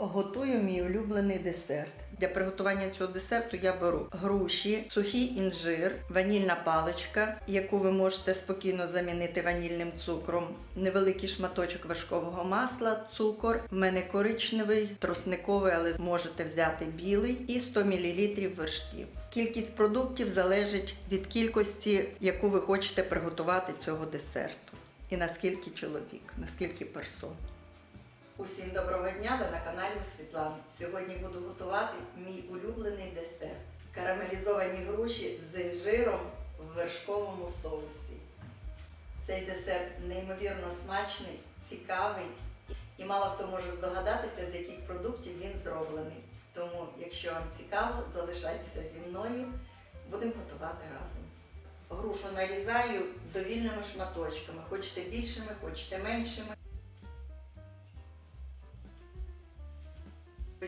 Готую мій улюблений десерт. Для приготування цього десерту я беру груші, сухий інжир, ванільна паличка, яку ви можете спокійно замінити ванільним цукром, невеликий шматочок вершкового масла, цукор. В мене коричневий, тросниковий, але можете взяти білий, і 100 мл вершків. Кількість продуктів залежить від кількості, яку ви хочете приготувати цього десерту. І наскільки чоловік, наскільки персон. Усім доброго дня! Ви на каналі у Світлани. Сьогодні буду готувати мій улюблений десерт. Карамелізовані груші з інжиром в вершковому соусі. Цей десерт неймовірно смачний, цікавий і мало хто може здогадатися, з яких продуктів він зроблений. Тому, якщо вам цікаво, залишайтеся зі мною, будемо готувати разом. Грушу нарізаю довільними шматочками, хочете більшими, хочете меншими.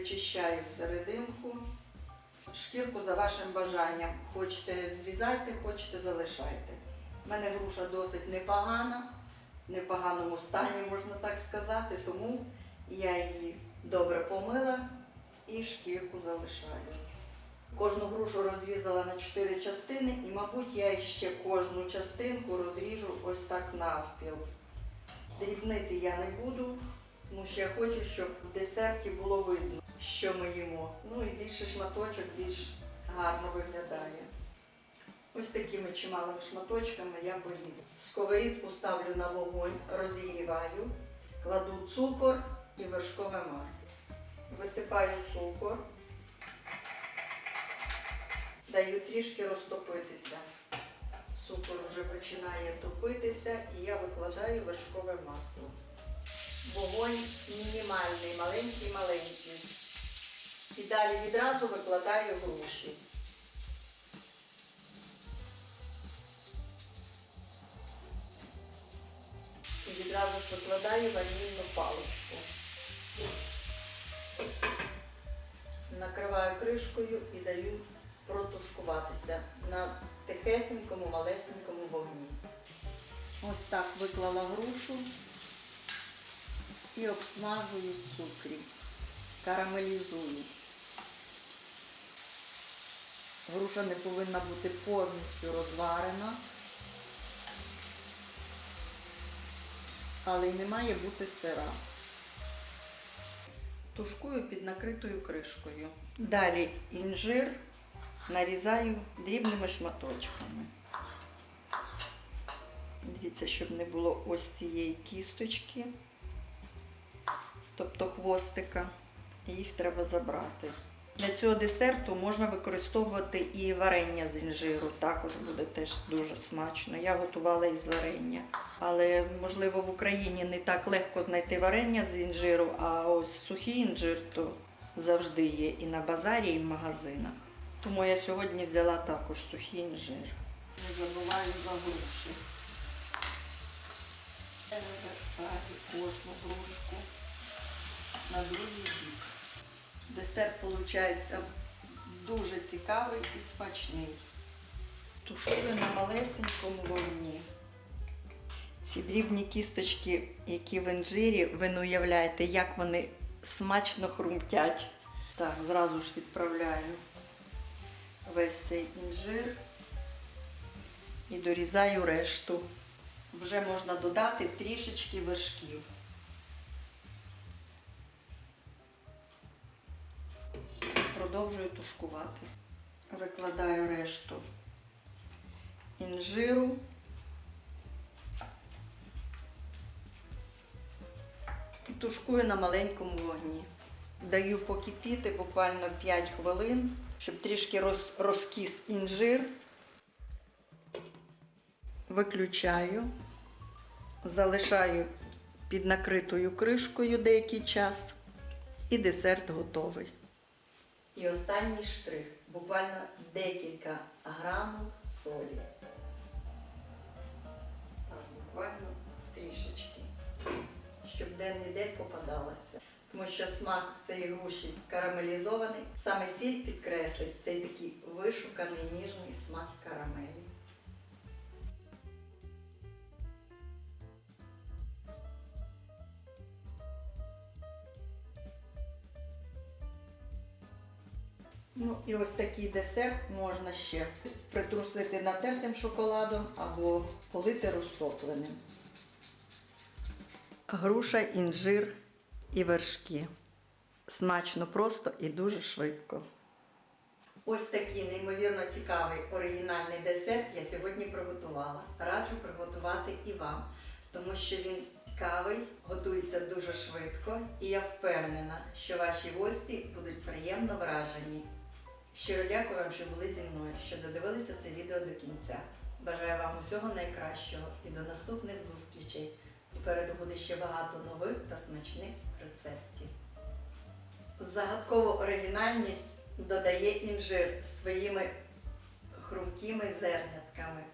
Вичищаю серединку. Шкірку за вашим бажанням. Хочете зрізайте, хочете залишайте. У мене груша досить непогана, в непоганому стані, можна так сказати, тому я її добре помила і шкірку залишаю. Кожну грушу розрізала на 4 частини і, мабуть, я ще кожну частинку розріжу ось так навпіл. Дрібнити я не буду, тому що я хочу, щоб в десерті було видно, що ми їмо. Ну і більше шматочок більш гарно виглядає. Ось такими чималими шматочками я порізаю. Сковорідку ставлю на вогонь, розігріваю, кладу цукор і вершкове масло. Висипаю цукор, даю трішки розтопитися. Цукор вже починає топитися і я викладаю вершкове масло. Вогонь мінімальний, маленький-маленький. І далі відразу викладаю груші. І відразу ж викладаю ванільну паличку. Накриваю кришкою і даю протушкуватися на тихесенькому, малесенькому вогні. Ось так виклала грушу і обсмажую в цукрі, карамелізую. Груша не повинна бути повністю розварена, але й не має бути сира. Тушкую під накритою кришкою. Далі інжир нарізаю дрібними шматочками. Дивіться, щоб не було ось цієї кісточки, тобто хвостика, їх треба забрати. Для цього десерту можна використовувати і варення з інжиру, також буде теж дуже смачно. Я готувала із варення. Але, можливо, в Україні не так легко знайти варення з інжиру, а ось сухий інжир то завжди є і на базарі, і в магазинах. Тому я сьогодні взяла також сухий інжир. Не забуваю за груші. Перевертаю кожну грушку на другий бік. Десерт виходить дуже цікавий і смачний. Тушую на малесенькому вогні. Ці дрібні кісточки, які в інжирі, ви не уявляєте, як вони смачно хрумтять. Так, зразу ж відправляю весь цей інжир і дорізаю решту. Вже можна додати трішечки вершків. Продовжую тушкувати. Викладаю решту інжиру. І тушкую на маленькому вогні. Даю покипіти буквально 5 хвилин, щоб трішки роз, розкіс інжир. Виключаю, залишаю під накритою кришкою деякий час і десерт готовий. І останній штрих, буквально декілька грамів солі. Так, буквально трішечки, щоб де-не-де попадалося. Тому що смак в цій груші карамелізований. Саме сіль підкреслить цей такий вишуканий ніжний смак карамелі. Ну і ось такий десерт можна ще притрусити натертим шоколадом або полити розтопленим. Груша, інжир і вершки. Смачно просто і дуже швидко. Ось такий неймовірно цікавий оригінальний десерт я сьогодні приготувала. Раджу приготувати і вам, тому що він цікавий, готується дуже швидко, і я впевнена, що ваші гості будуть приємно вражені. Щиро дякую вам, що були зі мною, що додивилися це відео до кінця. Бажаю вам усього найкращого і до наступних зустрічей. Попереду буде ще багато нових та смачних рецептів. Загадкову оригінальність додає інжир своїми хрумкими зернятками.